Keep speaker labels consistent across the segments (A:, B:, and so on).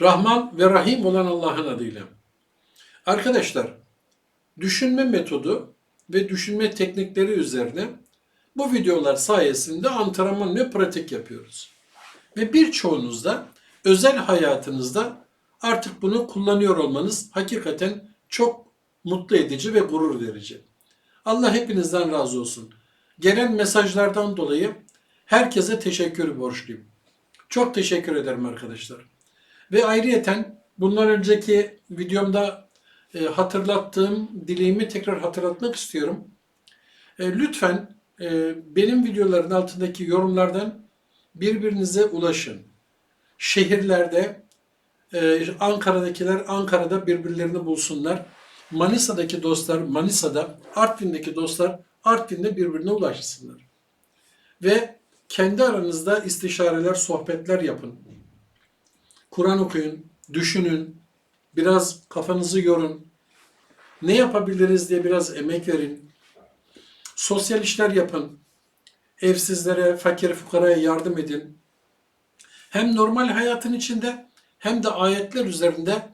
A: Rahman ve Rahim olan Allah'ın adıyla. Arkadaşlar, düşünme metodu ve düşünme teknikleri üzerine bu videolar sayesinde antrenman ve pratik yapıyoruz. Ve birçoğunuz da özel hayatınızda artık bunu kullanıyor olmanız hakikaten çok mutlu edici ve gurur verici. Allah hepinizden razı olsun. Gelen mesajlardan dolayı herkese teşekkür borçluyum. Çok teşekkür ederim arkadaşlar. Ve ayrıyeten bundan önceki videomda e, hatırlattığım dileğimi tekrar hatırlatmak istiyorum. E, lütfen e, benim videoların altındaki yorumlardan birbirinize ulaşın. Şehirlerde e, Ankara'dakiler Ankara'da birbirlerini bulsunlar. Manisa'daki dostlar Manisa'da, Artvin'deki dostlar Artvin'de birbirine ulaşsınlar. Ve kendi aranızda istişareler, sohbetler yapın. Kur'an okuyun, düşünün, biraz kafanızı yorun. Ne yapabiliriz diye biraz emek verin. Sosyal işler yapın. Evsizlere, fakir fukaraya yardım edin. Hem normal hayatın içinde hem de ayetler üzerinde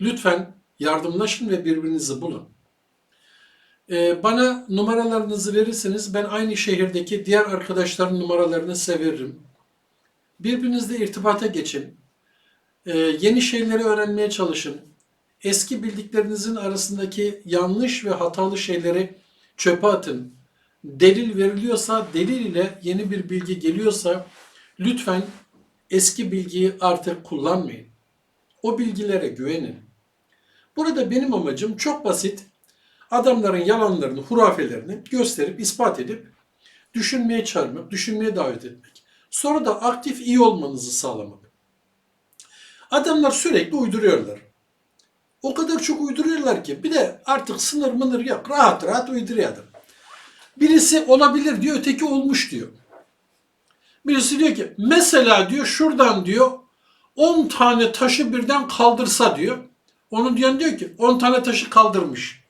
A: lütfen yardımlaşın ve birbirinizi bulun. Ee, bana numaralarınızı verirseniz ben aynı şehirdeki diğer arkadaşların numaralarını size veririm. Birbirinizle irtibata geçin. Ee, yeni şeyleri öğrenmeye çalışın. Eski bildiklerinizin arasındaki yanlış ve hatalı şeyleri çöpe atın. Delil veriliyorsa, delil ile yeni bir bilgi geliyorsa lütfen eski bilgiyi artık kullanmayın. O bilgilere güvenin. Burada benim amacım çok basit. Adamların yalanlarını, hurafelerini gösterip, ispat edip düşünmeye çağırmak, düşünmeye davet etmek. Sonra da aktif iyi olmanızı sağlamak. Adamlar sürekli uyduruyorlar. O kadar çok uyduruyorlar ki bir de artık sınır mınır yok. Rahat rahat uyduruyor. Birisi olabilir diyor, öteki olmuş diyor. Birisi diyor ki mesela diyor şuradan diyor 10 tane taşı birden kaldırsa diyor. Onu diyen diyor ki 10 tane taşı kaldırmış.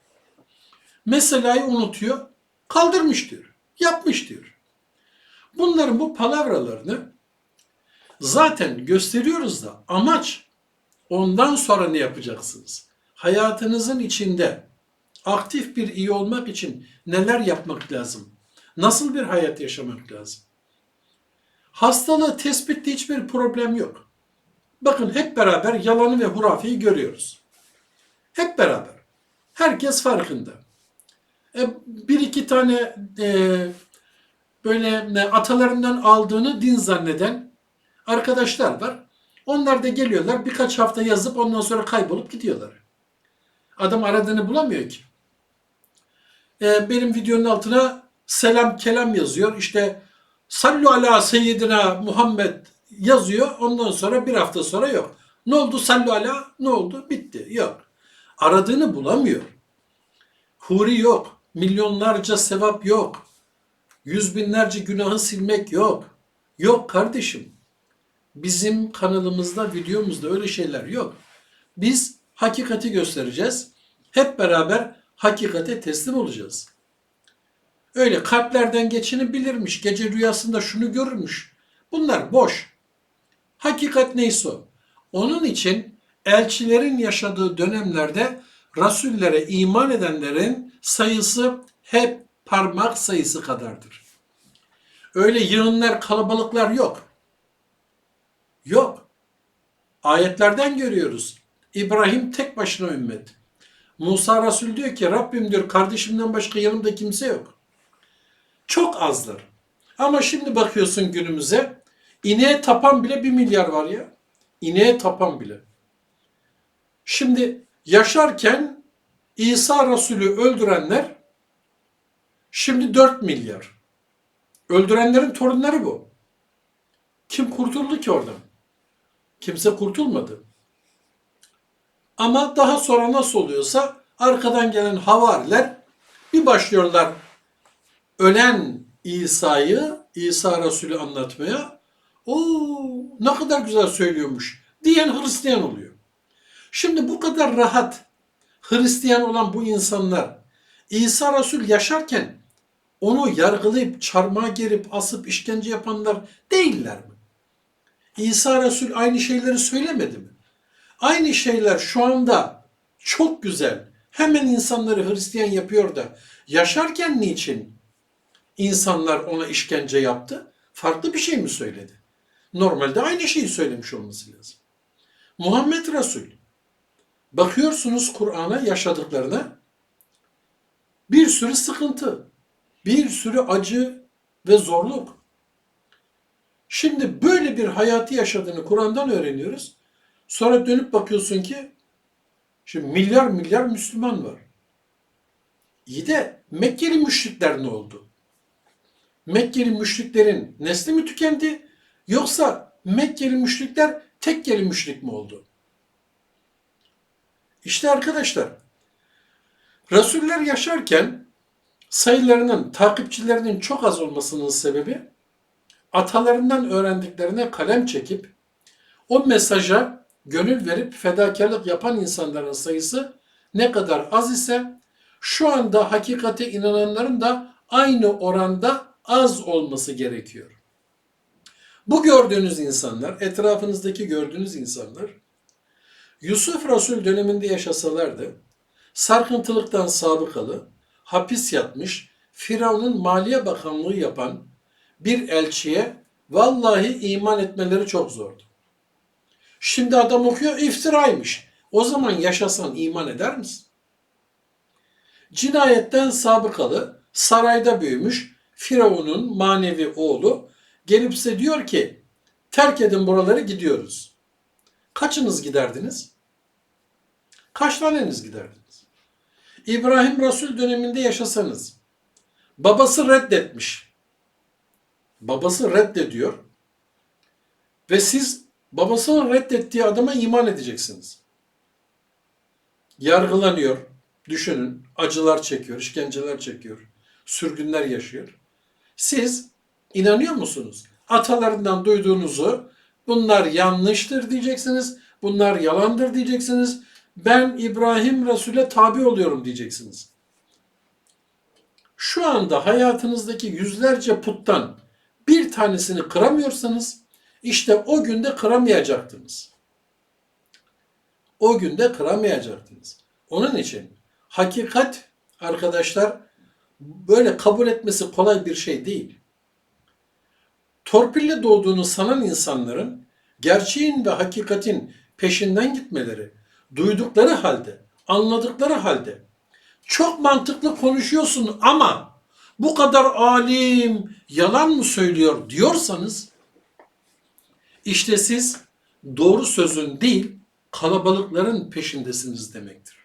A: Mesela'yı unutuyor. Kaldırmış diyor. Yapmış diyor. Bunların bu palavralarını zaten gösteriyoruz da amaç ondan sonra ne yapacaksınız? Hayatınızın içinde aktif bir iyi olmak için neler yapmak lazım? Nasıl bir hayat yaşamak lazım? Hastalığı tespitte hiçbir problem yok. Bakın hep beraber yalanı ve hurafeyi görüyoruz. Hep beraber. Herkes farkında. E, bir iki tane e, böyle ne, atalarından aldığını din zanneden arkadaşlar var. Onlar da geliyorlar birkaç hafta yazıp ondan sonra kaybolup gidiyorlar. Adam aradığını bulamıyor ki. E, benim videonun altına selam kelam yazıyor. İşte sallu ala seyyidina Muhammed yazıyor. Ondan sonra bir hafta sonra yok. Ne oldu sallu ala? Ne oldu? Bitti. Yok. Aradığını bulamıyor. Huri yok. Milyonlarca sevap yok. Yüz binlerce günahı silmek yok. Yok kardeşim. Bizim kanalımızda, videomuzda öyle şeyler yok. Biz hakikati göstereceğiz. Hep beraber hakikate teslim olacağız. Öyle kalplerden geçini bilirmiş, gece rüyasında şunu görürmüş. Bunlar boş. Hakikat neyse o. Onun için elçilerin yaşadığı dönemlerde rasullere iman edenlerin sayısı hep parmak sayısı kadardır. Öyle yığınlar, kalabalıklar yok. Yok. Ayetlerden görüyoruz. İbrahim tek başına ümmet. Musa Resul diyor ki Rabbim diyor kardeşimden başka yanımda kimse yok. Çok azdır. Ama şimdi bakıyorsun günümüze ineğe tapan bile bir milyar var ya. İneğe tapan bile. Şimdi yaşarken İsa Resulü öldürenler şimdi 4 milyar. Öldürenlerin torunları bu. Kim kurtuldu ki oradan? Kimse kurtulmadı. Ama daha sonra nasıl oluyorsa arkadan gelen havariler bir başlıyorlar ölen İsa'yı, İsa Resulü anlatmaya. O ne kadar güzel söylüyormuş diyen Hristiyan oluyor. Şimdi bu kadar rahat Hristiyan olan bu insanlar İsa Resul yaşarken onu yargılayıp çarmıha gerip asıp işkence yapanlar değiller mi? İsa Resul aynı şeyleri söylemedi mi? Aynı şeyler şu anda çok güzel. Hemen insanları Hristiyan yapıyor da yaşarken niçin insanlar ona işkence yaptı? Farklı bir şey mi söyledi? Normalde aynı şeyi söylemiş olması lazım. Muhammed Resul bakıyorsunuz Kur'an'a yaşadıklarına bir sürü sıkıntı, bir sürü acı ve zorluk. Şimdi böyle bir hayatı yaşadığını Kur'an'dan öğreniyoruz. Sonra dönüp bakıyorsun ki şimdi milyar milyar Müslüman var. İyi de Mekkeli müşrikler ne oldu? Mekkeli müşriklerin nesli mi tükendi yoksa Mekkeli müşrikler tekkeli müşrik mi oldu? İşte arkadaşlar Resuller yaşarken sayılarının, takipçilerinin çok az olmasının sebebi atalarından öğrendiklerine kalem çekip o mesaja gönül verip fedakarlık yapan insanların sayısı ne kadar az ise şu anda hakikate inananların da aynı oranda az olması gerekiyor. Bu gördüğünüz insanlar, etrafınızdaki gördüğünüz insanlar Yusuf Resul döneminde yaşasalardı sarkıntılıktan sabıkalı, hapis yatmış, Firavun'un Maliye Bakanlığı yapan bir elçiye vallahi iman etmeleri çok zordu. Şimdi adam okuyor iftiraymış. O zaman yaşasan iman eder misin? Cinayetten sabıkalı, sarayda büyümüş Firavun'un manevi oğlu gelip size diyor ki terk edin buraları gidiyoruz. Kaçınız giderdiniz? Kaç taneniz giderdiniz? İbrahim Resul döneminde yaşasanız babası reddetmiş. Babası reddediyor ve siz babasının reddettiği adama iman edeceksiniz. Yargılanıyor, düşünün, acılar çekiyor, işkenceler çekiyor, sürgünler yaşıyor. Siz inanıyor musunuz? Atalarından duyduğunuzu bunlar yanlıştır diyeceksiniz, bunlar yalandır diyeceksiniz. Ben İbrahim Resul'e tabi oluyorum diyeceksiniz. Şu anda hayatınızdaki yüzlerce puttan bir tanesini kıramıyorsanız işte o günde kıramayacaktınız. O günde kıramayacaktınız. Onun için hakikat arkadaşlar böyle kabul etmesi kolay bir şey değil. Torpille doğduğunu sanan insanların gerçeğin ve hakikatin peşinden gitmeleri, duydukları halde, anladıkları halde çok mantıklı konuşuyorsun ama bu kadar alim yalan mı söylüyor diyorsanız işte siz doğru sözün değil kalabalıkların peşindesiniz demektir.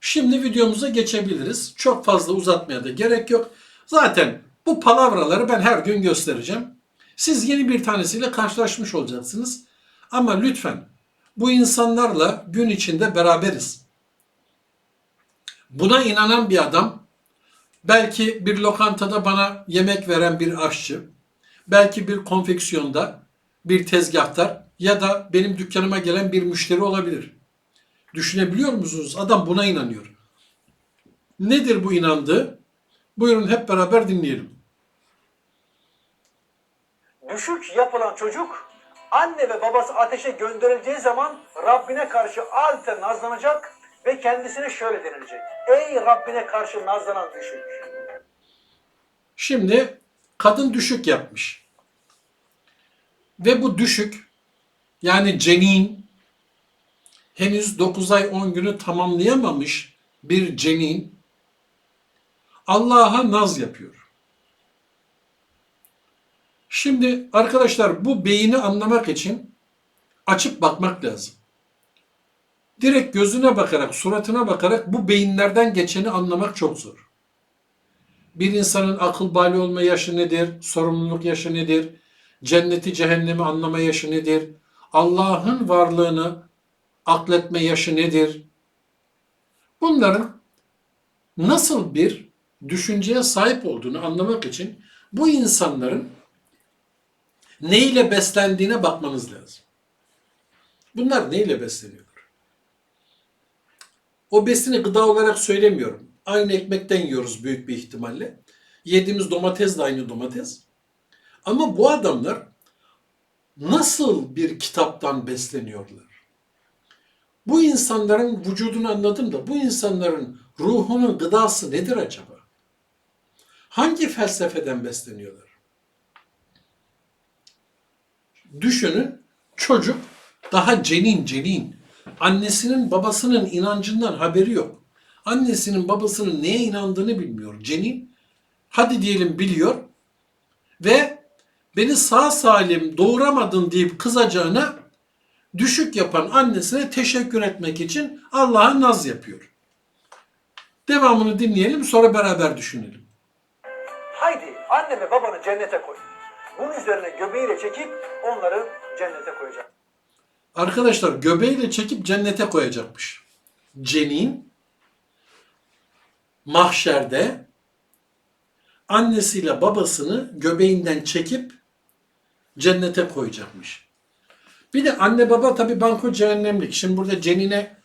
A: Şimdi videomuza geçebiliriz. Çok fazla uzatmaya da gerek yok. Zaten bu palavraları ben her gün göstereceğim. Siz yeni bir tanesiyle karşılaşmış olacaksınız. Ama lütfen bu insanlarla gün içinde beraberiz. Buna inanan bir adam, belki bir lokantada bana yemek veren bir aşçı, belki bir konfeksiyonda bir tezgahtar ya da benim dükkanıma gelen bir müşteri olabilir. Düşünebiliyor musunuz? Adam buna inanıyor. Nedir bu inandığı? Buyurun hep beraber dinleyelim.
B: düşük yapılan çocuk anne ve babası ateşe gönderileceği zaman Rabbine karşı adeta nazlanacak ve kendisine şöyle denilecek. Ey Rabbine karşı nazlanan düşük.
A: Şimdi kadın düşük yapmış. Ve bu düşük yani cenin henüz 9 ay 10 günü tamamlayamamış bir cenin Allah'a naz yapıyor. Şimdi arkadaşlar bu beyni anlamak için açıp bakmak lazım. Direkt gözüne bakarak, suratına bakarak bu beyinlerden geçeni anlamak çok zor. Bir insanın akıl bali olma yaşı nedir? Sorumluluk yaşı nedir? Cenneti cehennemi anlama yaşı nedir? Allah'ın varlığını akletme yaşı nedir? Bunların nasıl bir düşünceye sahip olduğunu anlamak için bu insanların neyle beslendiğine bakmanız lazım. Bunlar neyle besleniyorlar? O besini gıda olarak söylemiyorum. Aynı ekmekten yiyoruz büyük bir ihtimalle. Yediğimiz domates de aynı domates. Ama bu adamlar nasıl bir kitaptan besleniyorlar? Bu insanların vücudunu anladım da bu insanların ruhunun gıdası nedir acaba? Hangi felsefeden besleniyorlar? Düşünün çocuk daha cenin cenin. Annesinin babasının inancından haberi yok. Annesinin babasının neye inandığını bilmiyor. Cenin hadi diyelim biliyor ve beni sağ salim doğuramadın deyip kızacağına düşük yapan annesine teşekkür etmek için Allah'a naz yapıyor. Devamını dinleyelim sonra beraber düşünelim.
B: Haydi anne ve babanı cennete koy. Bunun üzerine göbeğiyle çekip onları cennete koyacak.
A: Arkadaşlar göbeğiyle çekip cennete koyacakmış. Cenin mahşerde annesiyle babasını göbeğinden çekip cennete koyacakmış. Bir de anne baba tabi banko cehennemlik. Şimdi burada cenine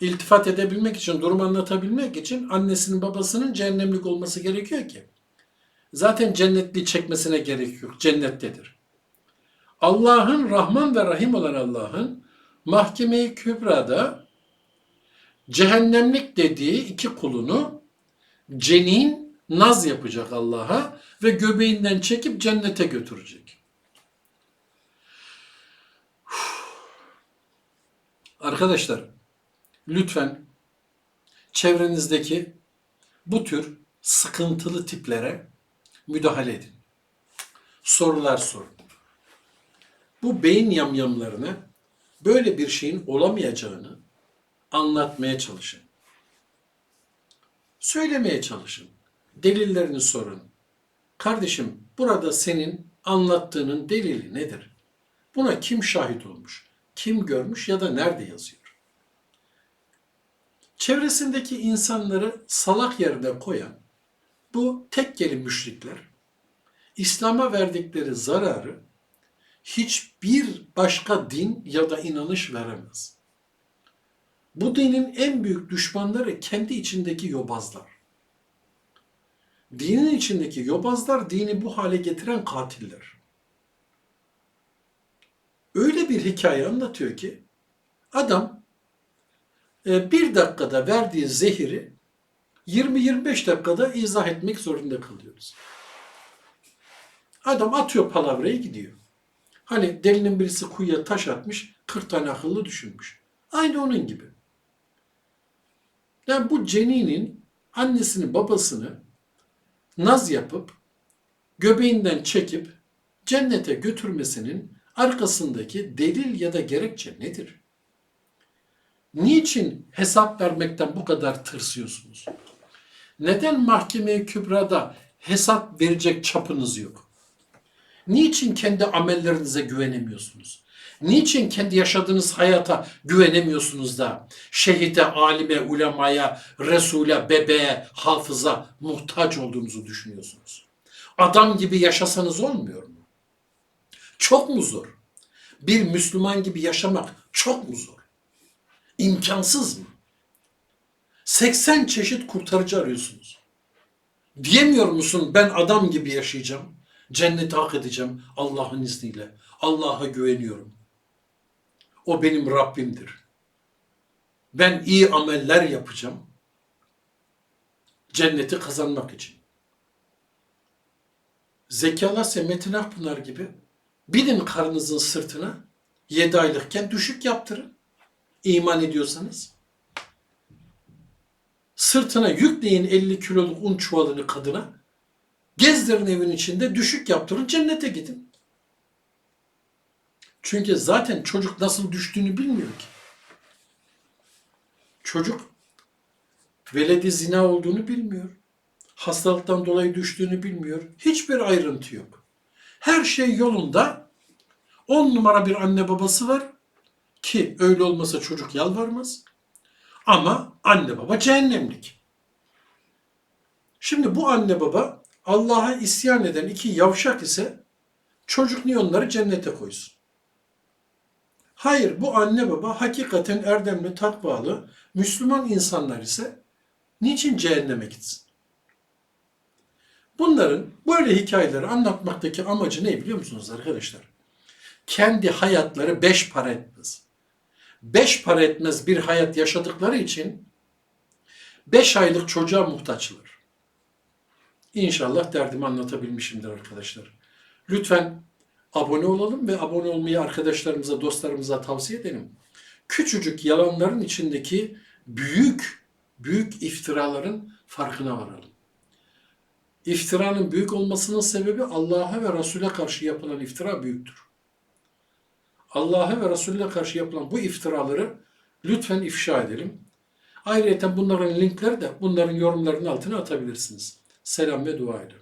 A: iltifat edebilmek için, durumu anlatabilmek için annesinin babasının cehennemlik olması gerekiyor ki. Zaten cennetli çekmesine gerek yok. Cennettedir. Allah'ın Rahman ve Rahim olan Allah'ın mahkeme-i kübrada cehennemlik dediği iki kulunu cenin naz yapacak Allah'a ve göbeğinden çekip cennete götürecek. Arkadaşlar lütfen çevrenizdeki bu tür sıkıntılı tiplere müdahale edin. Sorular sorun bu beyin yamyamlarına böyle bir şeyin olamayacağını anlatmaya çalışın. Söylemeye çalışın. Delillerini sorun. Kardeşim burada senin anlattığının delili nedir? Buna kim şahit olmuş? Kim görmüş ya da nerede yazıyor? Çevresindeki insanları salak yerine koyan bu tekkeli müşrikler İslam'a verdikleri zararı hiçbir başka din ya da inanış veremez. Bu dinin en büyük düşmanları kendi içindeki yobazlar. Dinin içindeki yobazlar dini bu hale getiren katiller. Öyle bir hikaye anlatıyor ki adam e, bir dakikada verdiği zehiri 20-25 dakikada izah etmek zorunda kalıyoruz. Adam atıyor palavrayı gidiyor. Hani delinin birisi kuyuya taş atmış, 40 tane akıllı düşünmüş. Aynı onun gibi. Yani bu ceninin annesini babasını naz yapıp göbeğinden çekip cennete götürmesinin arkasındaki delil ya da gerekçe nedir? Niçin hesap vermekten bu kadar tırsıyorsunuz? Neden mahkemeye kübrada hesap verecek çapınız yok? Niçin kendi amellerinize güvenemiyorsunuz? Niçin kendi yaşadığınız hayata güvenemiyorsunuz da şehite, alime, ulemaya, Resul'e, bebeğe, hafıza muhtaç olduğunuzu düşünüyorsunuz? Adam gibi yaşasanız olmuyor mu? Çok mu zor? Bir Müslüman gibi yaşamak çok mu zor? İmkansız mı? 80 çeşit kurtarıcı arıyorsunuz. Diyemiyor musun ben adam gibi yaşayacağım? Cenneti hak edeceğim Allah'ın izniyle. Allah'a güveniyorum. O benim Rabbimdir. Ben iyi ameller yapacağım. Cenneti kazanmak için. Zekalar ise Metin Akpınar gibi binin karnınızın sırtına 7 aylıkken düşük yaptırın. İman ediyorsanız. Sırtına yükleyin 50 kiloluk un çuvalını kadına. Gezdirin evin içinde düşük yaptırın cennete gidin. Çünkü zaten çocuk nasıl düştüğünü bilmiyor ki. Çocuk veledi zina olduğunu bilmiyor. Hastalıktan dolayı düştüğünü bilmiyor. Hiçbir ayrıntı yok. Her şey yolunda. On numara bir anne babası var ki öyle olmasa çocuk yalvarmaz. Ama anne baba cehennemlik. Şimdi bu anne baba Allah'a isyan eden iki yavşak ise çocuk niye onları cennete koysun? Hayır bu anne baba hakikaten erdemli, takvalı, Müslüman insanlar ise niçin cehenneme gitsin? Bunların böyle hikayeleri anlatmaktaki amacı ne biliyor musunuz arkadaşlar? kendi hayatları beş para etmez. Beş para etmez bir hayat yaşadıkları için beş aylık çocuğa muhtaçlar. İnşallah derdimi anlatabilmişimdir arkadaşlar. Lütfen abone olalım ve abone olmayı arkadaşlarımıza, dostlarımıza tavsiye edelim. Küçücük yalanların içindeki büyük, büyük iftiraların farkına varalım. İftiranın büyük olmasının sebebi Allah'a ve Resul'e karşı yapılan iftira büyüktür. Allah'a ve Resulüne karşı yapılan bu iftiraları lütfen ifşa edelim. Ayrıca bunların linkleri de bunların yorumlarının altına atabilirsiniz. Selam ve dua ile.